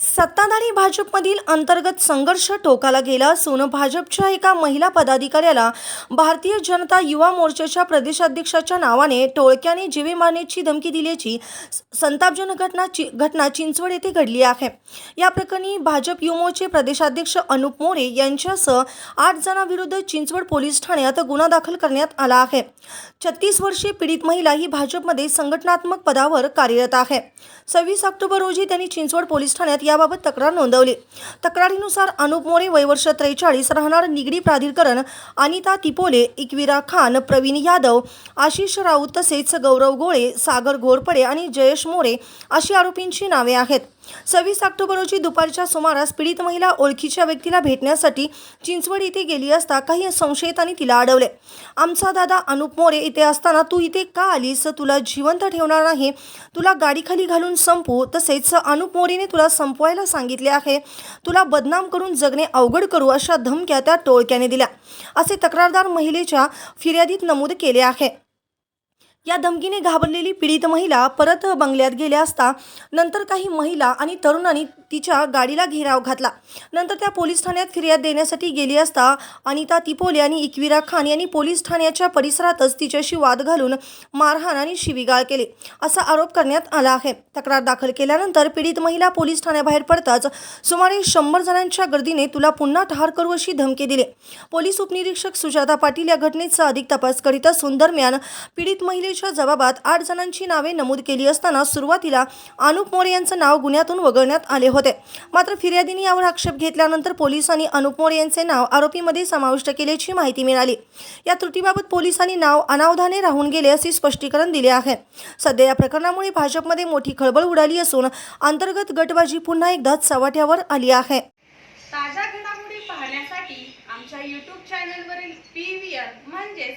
सत्ताधारी भाजपमधील अंतर्गत संघर्ष टोकाला गेला असून भाजपच्या एका महिला पदाधिकाऱ्याला भारतीय जनता युवा मोर्चाच्या प्रदेशाध्यक्षाच्या नावाने टोळक्याने जीवे मारण्याची धमकी दिल्याची संतापजनक घटना चि घटना चिंचवड येथे घडली आहे. या प्रकरणी भाजप युमोचे प्रदेशाध्यक्ष अनुप मोरे यांच्यासह आठ जणांविरुद्ध चिंचवड पोलीस ठाण्यात गुन्हा दाखल करण्यात आला आहे. छत्तीस वर्षीय पीडित महिला ही भाजपमध्ये संघटनात्मक पदावर कार्यरत आहे. सव्वीस ऑक्टोबर रोजी त्यांनी चिंचवड पोलीस ठाण्यात याबाबत तक्रार नोंदवली. तक्रारीनुसार अनुप मोरे वयवर्ष त्रेचाळीस राहणार निगडी प्राधिकरण अनिता तिपोले इकविरा खान प्रवीण यादव आशिष राऊत तसेच गौरव गोळे सागर घोरपडे आणि जयेश मोरे अशी आरोपींची नावे आहेत. सव्वीस ऑक्टोबर रोजी दुपारच्या सुमारास पीडित महिला ओळखीच्या व्यक्तीला भेटण्यासाठी चिंचवड येथे गेली असता काही संशयितांनी तिला अडवले. आमचा दादा अनुप मोरे इथे असताना तू इथे का आलीस? तुला जिवंत ठेवणार नाही तुला गाडीखाली घालून संपू तसेच अनुप मोरेने तुला संपवायला सांगितले आहे. तुला बदनाम करून जगणे अवघड करू अशा धमक्या त्या टोळक्याने दिल्या. असे तक्रारदार महिलेच्या फिर्यादीत नमूद केले आहे. या धमकीने घाबरलेली पीडित महिला परत बंगल्यात गेल्या असता नंतर काही महिला आणि तरुणांनी तिच्या गाडीला घेराव घातला. नंतर त्या पोलीस ठाण्यात फिर्याद देण्यासाठी गेली असता अनिता तिपोले आणि इकविरा खान यांनी पोलीस ठाण्याच्या परिसरातच तिच्याशी वाद घालून मारहाण आणि शिवीगाळ केले असा आरोप करण्यात आला आहे. तक्रार दाखल केल्यानंतर पीडित महिला पोलीस ठाण्याबाहेर पडताच सुमारे शंभर जणांच्या गर्दीने तुला पुन्हा ठार करू अशी धमकी दिली. पोलीस उपनिरीक्षक सुजाता पाटील या घटनेचा अधिक तपास करीत असून दरम्यान पीडित महिलेच्या जबाबात आठ जणांची नावे नमूद केली असताना सुरुवातीला अनुप मोरे यांचं नाव गुन्ह्यातून वगळण्यात आले होते. मात्र फिर्यादीने यावर आक्षेप घेतल्यानंतर पोलिसांनी अनुप मोरे यांचे नाव आरोपीमध्ये समाविष्ट केल्याची माहिती मिळाली. या त्रुटीबाबत पोलिसांनी नाव अनावधाने राहून गेले असे स्पष्टीकरण दिले आहे. सध्या या प्रकरणामुळे भाजपमध्ये मोठी खळबळ उडाली असून अंतर्गत गटबाजी पुन्हा एकदा चव्हाट्यावर आली आहे. ताज्या घडामोडी पाहण्यासाठी आमच्या यूट्यूब चॅनलवरील पी व्ही आर म्हणजेच